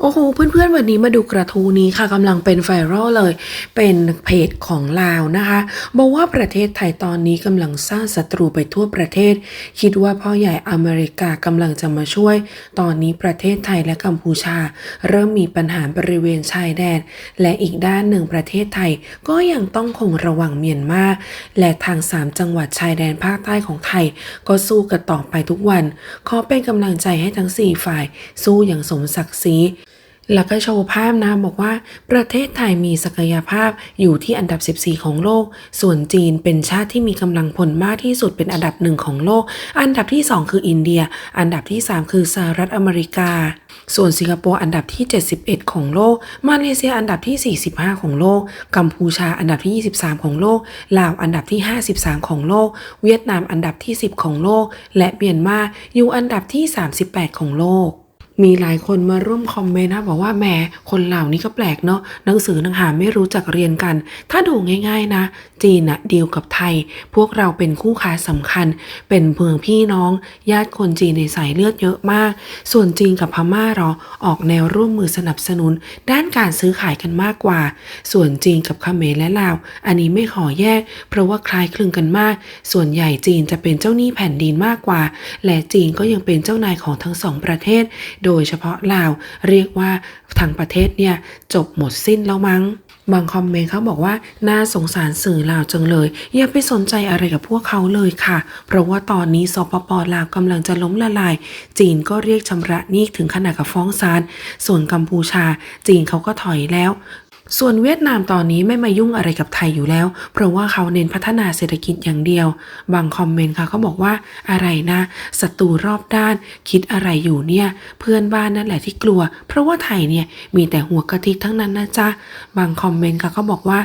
โอ้โห เพื่อนๆ วันนี้มาดูกระทู้นี้ค่ะกำลังเป็นไวรัลเลย เป็นเพจของลาวนะคะบอกว่าประเทศไทยตอนนี้กำลังสร้างศัตรูไปทั่วประเทศ คิดว่าพ่อใหญ่อเมริกากำลังจะมาช่วย ตอนนี้ประเทศไทยและกัมพูชา เริ่มมีปัญหาบริเวณชายแดน และอีกด้านหนึ่งประเทศไทยก็ยังต้องคงระวังเมียนมาและทางสามจังหวัดชายแดนภาคใต้ของไทย ก็สู้กันต่อไปทุกวัน ขอเป็นกำลังใจให้ทั้งสี่ฝ่าย สู้อย่างสมศักดิ์ศรี แล้วก็โชว์ภาพนะบอกว่า ประเทศไทยมีศักยภาพอยู่ที่อันดับ 14 ของโลก ส่วนจีนเป็นชาติที่มีกำลังพลมากที่สุดเป็นอันดับหนึ่งของโลก อันดับที่ 2 คืออินเดีย อันดับที่ 3 คือสหรัฐอเมริกา ส่วนสิงคโปร์อันดับที่ 71 ของโลก มาเลเซียอันดับที่ 45 ของโลก กัมพูชาอันดับที่ 23 ของโลก ลาวอันดับที่ 53 ของโลก เวียดนามอันดับที่ 10 ของโลก และเมียนมาอยู่อันดับที่ 38 ของโลก มีหลายคนมาร่วมคอมเมนต์นะบอกว่าแหมคนเหล่านี้ก็แปลกเนาะหนังสือหนังหาไม่รู้จักเรียนกัน ถ้าดูง่าย ๆนะ จีนอะดีลกับไทย พวกเราเป็นคู่ค้าสำคัญ เป็นเมืองพี่น้อง ญาติคนจีนในสายเลือดเยอะมาก ส่วนจีนกับพม่าเรอออกแนวร่วมมือสนับสนุน ด้านการซื้อขายกันมากกว่า ส่วนจีนกับเขมรและลาว อันนี้ไม่ขอแยก เพราะว่าคล้ายคลึงกันมาก ส่วนใหญ่จีนจะเป็นเจ้าหนี้แผ่นดินมากกว่า และจีนก็ยังเป็นเจ้านายของทั้งสองประเทศโดยเฉพาะลาวเรียกว่าทั้งประเทศเนี่ยจบหมดสิ้นแล้วมั้ง บางคอมเมนต์เขาบอกว่าน่าสงสารสื่อลาวจังเลย อย่าไปสนใจอะไรกับพวกเขาเลยค่ะ เพราะว่าตอนนี้สปปลาวกำลังจะล้มละลาย จีนก็เรียกชำระหนี้ถึงขนาดกับฟ้องศาลส่วนกัมพูชา จีนเขาก็ถอยแล้ว ส่วนเวียดนามตอนนี้ไม่มายุ่งอะไรกับไทยอยู่แล้ว เพราะว่าเขาเน้นพัฒนาเศรษฐกิจอย่างเดียว บางคอมเมนต์ค่ะเขาบอกว่าอะไรนะศัตรูรอบด้าน คิดอะไรอยู่เนี่ย เพื่อนบ้านนั่นแหละที่กลัว เพราะว่าไทยเนี่ยมีแต่หัวกะทิทั้งนั้นนะจ๊ะ บางคอมเมนต์ค่ะเขาบอกว่า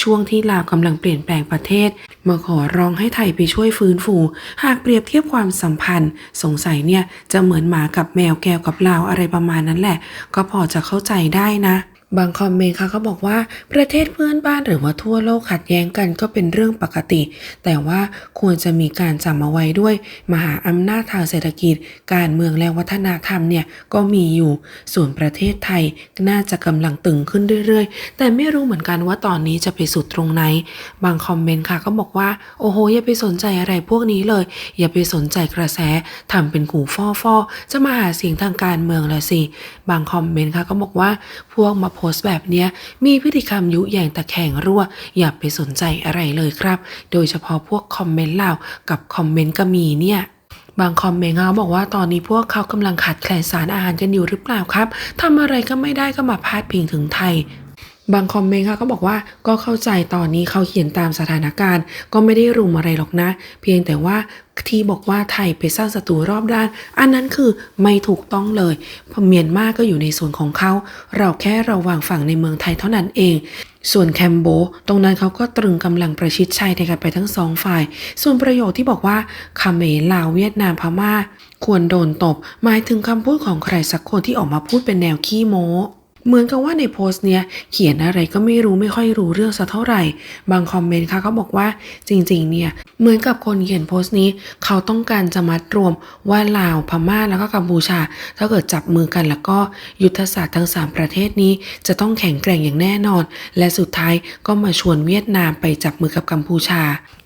ช่วงที่ลาวกำลังเปลี่ยนแปลงประเทศ มาขอร้องให้ไทยไปช่วยฟื้นฟู หากเปรียบเทียบความสัมพันธ์ สงสัยเนี่ยจะเหมือนหมากับแมวแก้วกับลาวอะไรประมาณนั้นแหละ ก็พอจะเข้าใจได้นะ บางคอมเมนต์ค่ะเขาบอกว่าประเทศเพื่อนบ้านหรือว่าทั่วโลกขัดแย้งกันก็เป็นเรื่องปกติ แต่ว่าควรจะมีการจำเอาไว้ด้วย มหาอำนาจทางเศรษฐกิจ การเมืองและวัฒนธรรมเนี่ยก็มีอยู่ ส่วนประเทศไทยน่าจะกำลังตึงขึ้นเรื่อยๆ แต่ไม่รู้เหมือนกันว่าตอนนี้จะไปสุดตรงไหน บางคอมเมนต์ค่ะก็บอกว่าโอ้โหอย่าไปสนใจอะไรพวกนี้เลย อย่าไปสนใจกระแสทำเป็นขู่ฟ่อฟอๆจะมาหาเสียงทางการเมืองละสิ บางคอมเมนต์ค่ะก็บอกว่าพวกมาโพสต์แบบเนี้ยมีพฤติกรรมยุแยงตะแคงรั่ว อย่าไปสนใจอะไรเลยครับ โดยเฉพาะพวกคอมเมนต์เหล่ากับคอมเมนต์ก็มีเนี่ยบางคอมเมนต์เขาบอกว่าตอนนี้พวกเขากำลังขาดแคลนสารอาหารกันอยู่หรือเปล่าครับทำอะไรก็ไม่ได้ก็มาพาดพิงถึงไทย บางคอมเมนต์ค่ะก็บอกว่าก็เข้าใจตอนนี้เขาเขียนตามสถานการณ์ ก็ไม่ได้รุมอะไรหรอกนะ เพียงแต่ว่าที่บอกว่าไทยไปสร้างศัตรูรอบด้าน อันนั้นคือไม่ถูกต้องเลยเพราะเมียนมาก็อยู่ในส่วนของเขา เราแค่ระวังฝั่งในเมืองไทยเท่านั้นเอง ส่วนแคมโบ ตรงนั้นเขาก็ตรึงกำลังประชิดชัยในกันไปทั้งสองฝ่าย ส่วนประโยคที่บอกว่าเขมรลาวเวียดนามพม่า ควรโดนตบ หมายถึงคำพูดของใครสักคนที่ออกมาพูดเป็นแนวขี้โม้ เหมือนกับว่าในโพสต์เนี้ยเขียนอะไรก็ไม่รู้ไม่ค่อยรู้เรื่องสักเท่าไหร่ บางคอมเมนต์ค่ะเขาบอกว่าจริงๆเนี่ยเหมือนกับคนเขียนโพสต์นี้ เขาต้องการจะมัดรวมว่าลาวพม่าแล้วก็กัมพูชา ถ้าเกิดจับมือกันแล้วก็ยุทธศาสตร์ทั้งสามประเทศนี้ จะต้องแข็งแกร่งอย่างแน่นอน และสุดท้ายก็มาชวนเวียดนามไปจับมือกับกัมพูชา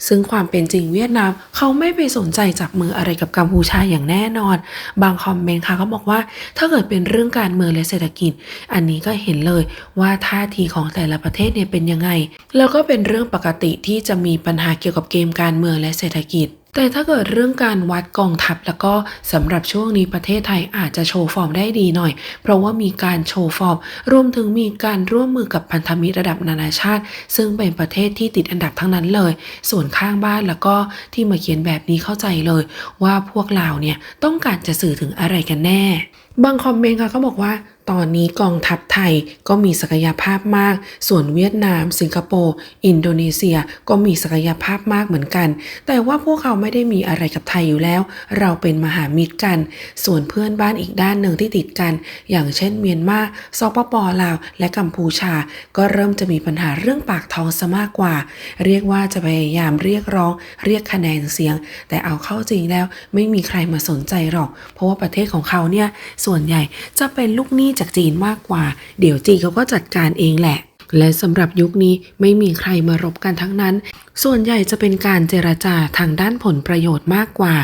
ซึ่งความเป็นจริงเวียดนามเขาไม่ไปสนใจจับมืออะไรกับกัมพูชาอย่างแน่นอน บางคอมเมนต์ค่ะเขาบอกว่าถ้าเกิดเป็นเรื่องการเมืองและเศรษฐกิจอันนี้ก็เห็นเลยว่าท่าทีของแต่ละประเทศเนี่ยเป็นยังไง แล้วก็เป็นเรื่องปกติที่จะมีปัญหาเกี่ยวกับเกมการเมืองและเศรษฐกิจแต่ถ้าเกิดเรื่องการวัดกองทัพแล้วก็สำหรับช่วงนี้ประเทศไทยอาจจะโชว์ฟอร์มได้ดีหน่อย เพราะว่ามีการโชว์ฟอร์มรวมถึงมีการร่วมมือกับพันธมิตรระดับนานาชาติ ซึ่งเป็นประเทศที่ติดอันดับทั้งนั้นเลย ส่วนข้างบ้านแล้วก็ที่มาเขียนแบบนี้เข้าใจเลย ว่าพวกเราเนี่ยต้องการจะสื่อถึงอะไรกันแน่ บางคอมเมนต์ค่ะเขาบอกว่า ตอนนี้กองทัพไทยก็มีศักยภาพมาก ส่วนเวียดนาม สิงคโปร์ อินโดนีเซียก็มีศักยภาพมากเหมือนกัน แต่ว่าพวกเขาไม่ได้มีอะไรกับไทยอยู่แล้ว เราเป็นมหามิตรกัน ส่วนเพื่อนบ้านอีกด้านหนึ่งที่ติดกัน อย่างเช่นเมียนมาสปปลาว และกัมพูชา ก็เริ่มจะมีปัญหาเรื่องปากท้องซะมากกว่า เรียกว่าจะพยายามเรียกร้อง เรียกคะแนนเสียง แต่เอาเข้าจริงแล้วไม่มีใครมาสนใจหรอก เพราะว่าประเทศของเขาเนี่ยส่วนใหญ่จะเป็นลูกหนี้จากจีนมากกว่า เดี๋ยวจีนเขาก็จัดการเองแหละ และสำหรับยุคนี้ไม่มีใครมารบกันทั้งนั้น ส่วนใหญ่จะเป็นการเจรจาทางด้านผลประโยชน์มากกว่า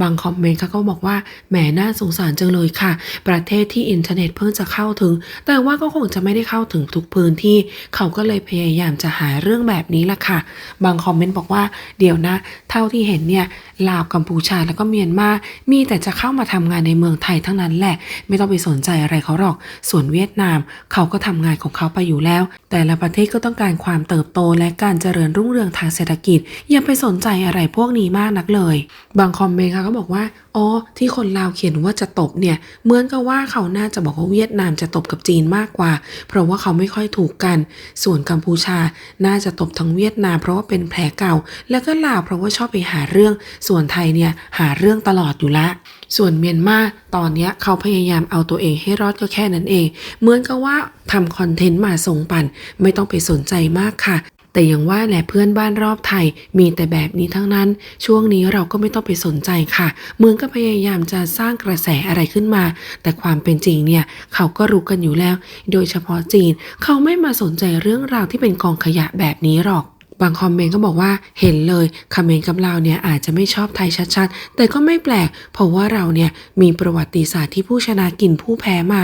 บางคอมเมนต์เขาก็บอกว่าแหมน่าสงสารจังเลยค่ะ ประเทศที่อินเทอร์เน็ตเพิ่งจะเข้าถึง แต่ว่าก็คงจะไม่ได้เข้าถึงทุกพื้นที่ เขาก็เลยพยายามจะหาเรื่องแบบนี้ละค่ะ บางคอมเมนต์บอกว่าเดี๋ยวนะ เท่าที่เห็นเนี่ยลาวกัมพูชาแล้วก็เมียนมา มีแต่จะเข้ามาทำงานในเมืองไทยทั้งนั้นแหละ ไม่ต้องไปสนใจอะไรเขาหรอก ส่วนเวียดนาม เขาก็ทำงานของเขาไปอยู่แล้ว แต่ละประเทศก็ต้องการความเติบโตและการเจริญรุ่งเรืองทางเศรษฐกิจ อย่าไปสนใจอะไรพวกนี้มากนักเลย บางคอมเมนต์ค่ะก็บอกว่าอ๋อที่คนลาวเขียนว่าจะตบเนี่ยเหมือนกับว่าเขาน่าจะบอกว่าเวียดนามจะตบกับจีนมากกว่า เพราะว่าเขาไม่ค่อยถูกกัน ส่วนกัมพูชาน่าจะตบทั้งเวียดนาม เพราะว่าเป็นแผลเก่า แล้วก็ลาวเพราะว่าชอบไปหาเรื่อง ส่วนไทยเนี่ยหาเรื่องตลอดอยู่ละส่วนเมียนมาตอนเนี้ยเขาพยายามเอาตัวเองให้รอดก็แค่นั้นเอง เหมือนกับว่าทำคอนเทนต์มาส่งปันไม่ต้องไปสนใจมากค่ะ แต่อย่างว่าแหละเพื่อนบ้านรอบไทยมีแต่แบบนี้ทั้งนั้น ช่วงนี้เราก็ไม่ต้องไปสนใจค่ะเหมือนก็พยายามจะสร้างกระแสอะไรขึ้นมา แต่ความเป็นจริงเนี่ยเขาก็รู้กันอยู่แล้ว โดยเฉพาะจีนเขาไม่มาสนใจเรื่องราวที่เป็นกองขยะแบบนี้หรอก บางคอมเมนต์ก็บอกว่าเห็นเลยคอมเมนต์กับเราเนี่ยอาจจะไม่ชอบไทยชัดๆ แต่ก็ไม่แปลก เพราะว่าเราเนี่ยมีประวัติศาสตร์ที่ผู้ชนะกินผู้แพ้มา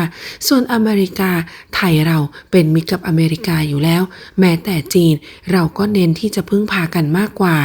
ส่วนอเมริกาไทยเราเป็นมิตรกับอเมริกาอยู่แล้ว แม้แต่จีนเราก็เน้นที่จะพึ่งพากันมากกว่า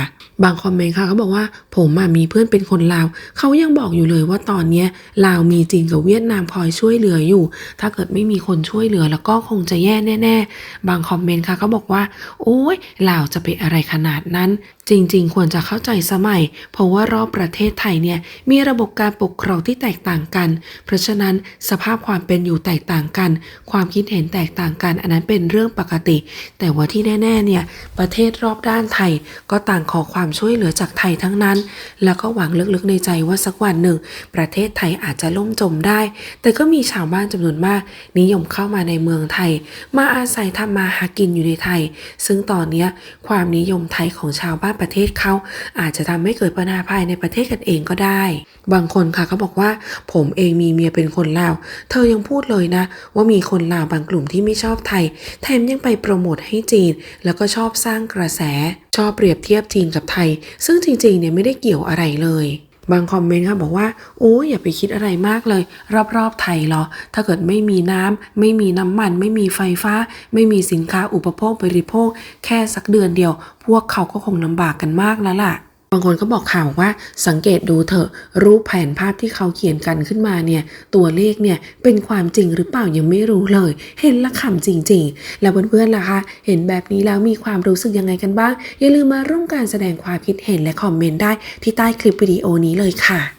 บางคอมเมนต์ค่ะเขาบอกว่าผมมีเพื่อนเป็นคนลาว เขายังบอกอยู่เลยว่าตอนนี้ลาวมีจีนกับเวียดนามคอยช่วยเหลืออยู่ ถ้าเกิดไม่มีคนช่วยเหลือแล้วก็คงจะแย่แน่ ๆ บางคอมเมนต์ค่ะเขาบอกว่า โอ้ยลาวจะไปอะไรขนาดนั้น จริงๆ ควรจะเข้าใจสมัย เพราะว่ารอบประเทศไทยเนี่ยมีระบบการปกครองที่แตกต่างกัน เพราะฉะนั้นสภาพความเป็นอยู่แตกต่างกัน ความคิดเห็นแตกต่างกัน อันนั้นเป็นเรื่องปกติ แต่ว่าที่แน่ๆเนี่ยประเทศรอบด้านไทยก็ต่างขอความช่วยเหลือจากไทยทั้งนั้น แล้วก็หวังลึกๆในใจว่าสักวันหนึ่ง ประเทศไทยอาจจะล่มจมได้ แต่ก็มีชาวบ้านจำนวนมาก นิยมเข้ามาในเมืองไทย มาอาศัยทำมาหากินอยู่ในไทย ซึ่งตอนนี้ความนิยมไทยของชาวบ้านประเทศเขาอาจจะทำให้เกิดปัญหาภายในประเทศกันเองก็ได้ บางคนค่ะเขาบอกว่า ผมเองมีเมียเป็นคนลาว เธอยังพูดเลยนะ ว่ามีคนลาวบางกลุ่มที่ไม่ชอบไทย แถมยังไปโปรโมทให้จีน แล้วก็ชอบสร้างกระแส ชอบเปรียบเทียบจีนกับไทย ซึ่งจริงๆเนี่ยไม่ได้เกี่ยวอะไรเลย บางคอมเมนต์ค่ะบอกว่า โอ้ยอย่าไปคิดอะไรมากเลย รอบๆไทยเหรอ ถ้าเกิดไม่มีน้ำไม่มีน้ำมัน ไม่มีไฟฟ้า ไม่มีสินค้าอุปโภคบริโภค แค่สักเดือนเดียว พวกเขาก็คงลำบากกันมากแล้วล่ะางคนก็บอกข่าวว่าสังเกตดูเถอะรูปแผนภาพที่เขาเขียนกันขึ้นมาเนี่ยตัวเลขเนี่ยเป็นความจริงหรือเปล่ายังไม่รู้เลย เห็นละขำจริง ๆ แล้วเพื่อนๆล่ะคะ เห็นแบบนี้แล้วมีความรู้สึกยังไงกันบ้าง อย่าลืมมาร่วมการแสดงความคิดเห็นและคอมเมนต์ได้ที่ใต้คลิปวิดีโอนี้เลยค่ะ